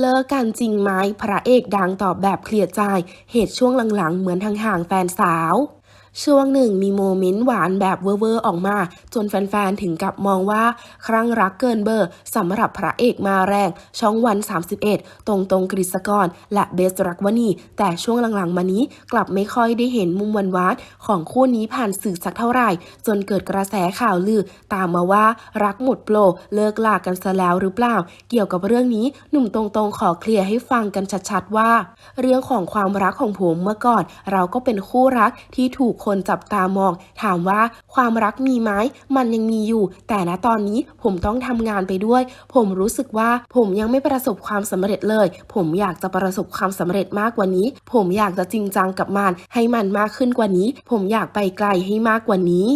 เลิกกันจริงไหมพระเอกดังตอบแบบเคลียร์ใจ เหตุช่วงหลังๆ เหมือนทางห่างแฟนสาว ช่วงหนึ่งมีโมเมนต์หวานแบบเวอร์ๆออกมา จนแฟนๆ ถึงกับมองว่า ครั้งรักเกินเบอร์สำหรับพระเอกมาแรง ช่องวัน 31 ตรงตรงกฤษกร และเบสรักวนีแต่ช่วงหลังๆ มานี้กลับไม่ค่อยได้เห็นมุมหวานของคู่นี้ผ่านสื่อสักเท่าไหร่ จนเกิดกระแสข่าวลือ ตามมาว่ารักหมดโปรเลิกลากันซะแล้วหรือเปล่า เกี่ยวกับเรื่องนี้หนุ่มตรงๆ ขอเคลียร์ให้ฟังกันชัดๆว่า เรื่องของความรักของผมเมื่อก่อน เราก็เป็นคู่รักที่ถูถูกคนจับตามอง ถามว่าความรักมีไหมมันยังมีอยู่ แต่ณตอนนี้ผมต้องทำงานไปด้วย ผมรู้สึกว่าผมยังไม่ประสบความสำเร็จเลย ผมอยากจะประสบความสำเร็จมากกว่านี้ ผมอยากจะจริงจังกับมันให้มันมากขึ้นกว่านี้ ผมอยากไปไกลให้มากกว่านี้